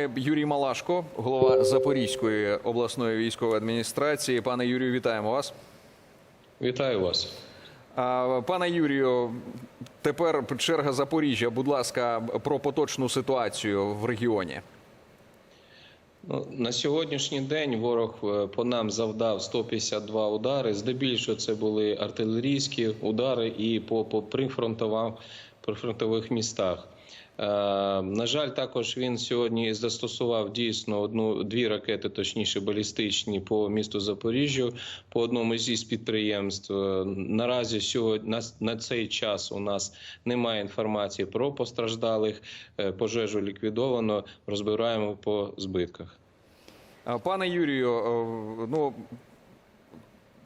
нами Юрій Малашко, голова Запорізької обласної військової адміністрації. Пане Юрію, вітаємо вас. Вітаю вас. Пане Юрію, тепер черга Запоріжжя. Будь ласка, про поточну ситуацію в регіоні. Ну, на сьогоднішній день ворог е, по нам завдав 152 удари. Здебільшого це були артилерійські удари і по, по прифронтових містах. Е, на жаль, також він сьогодні застосував дійсно одну дві ракети, точніше балістичні, по місту Запоріжжю, по одному зі підприємств. Е, Наразі сьогодні на, на цей час у нас немає інформації про постраждалих. Е, Пожежу ліквідовано, розбираємо по збитках. Пане Юрію, ну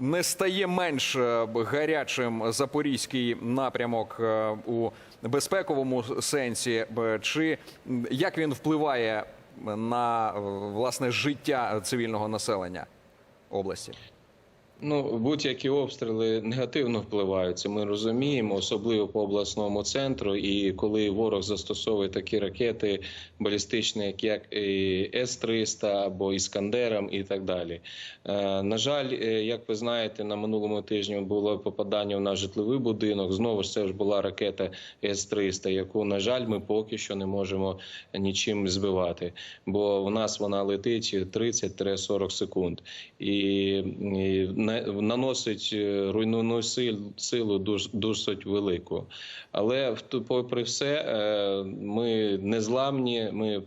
не стає менш е, гарячим запорізький напрямок е, у безпековому сенсі. Чи як він впливає на е, власне життя цивільного населення області? Ну, будь-які обстріли негативно впливають. Це ми розуміємо, особливо по обласному центру. І коли ворог застосовує такі ракети балістичні, як- як С-300 або Іскандером, і так далі. Е, на жаль, е, як ви знаєте, на минулому тижні було попадання в наш житловий будинок. Знову ж це ж була ракета С-300, яку, на жаль, ми поки що не можемо нічим збивати, бо у нас вона летить 30-40 секунд і, наносить е, руйнівну силу досить велику. Але попри все, е, ми незламні. Ми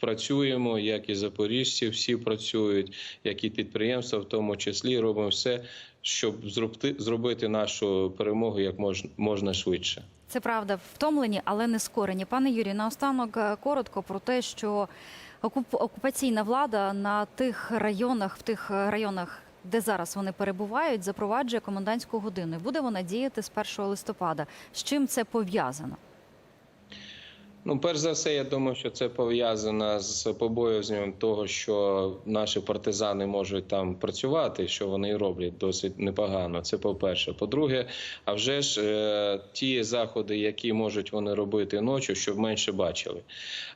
працюємо, як і запоріжці, всі працюють, як і підприємства, в тому числі робимо все, щоб зробити, зробити нашу перемогу як мож, можна швидше. Це правда, втомлені, але не скорені. Пане Юрію, наостанок е, коротко про те, що окуп- окупаційна влада на тих районах, в тих районах, де зараз вони перебувають, запроваджує комендантську годину. Буде вона діяти з 1 листопада. З чим це пов'язано? Ну, перш за все, я думаю, що це пов'язано з побоюванням того, що наші партизани можуть там працювати, що вони роблять досить непогано. Це по-перше. По-друге, а вже ж е, ті заходи, які можуть вони робити ночі, щоб менше бачили.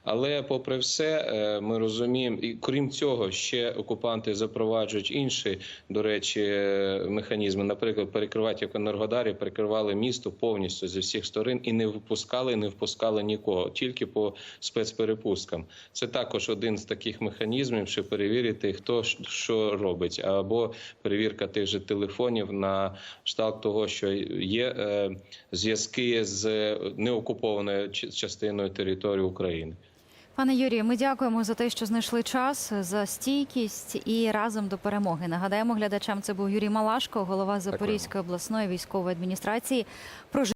Але, попри все, е, ми розуміємо, і крім цього, ще окупанти запроваджують інші, до речі, е, механізми. Наприклад, перекривати як Енергодарі, перекривали місто повністю зі всіх сторон і не впускали, не впускали нікого, тільки по спецперепусткам. Це також один з таких механізмів, щоб перевірити, хто що робить, або перевірка тих же телефонів на штат того, що є е, зв'язки з неокупованою частиною території України. Пане Юрію, ми дякуємо за те, що знайшли час, за стійкість і разом до перемоги. Нагадаємо глядачам, це був Юрій Малашко, голова Запорізької обласної військової адміністрації.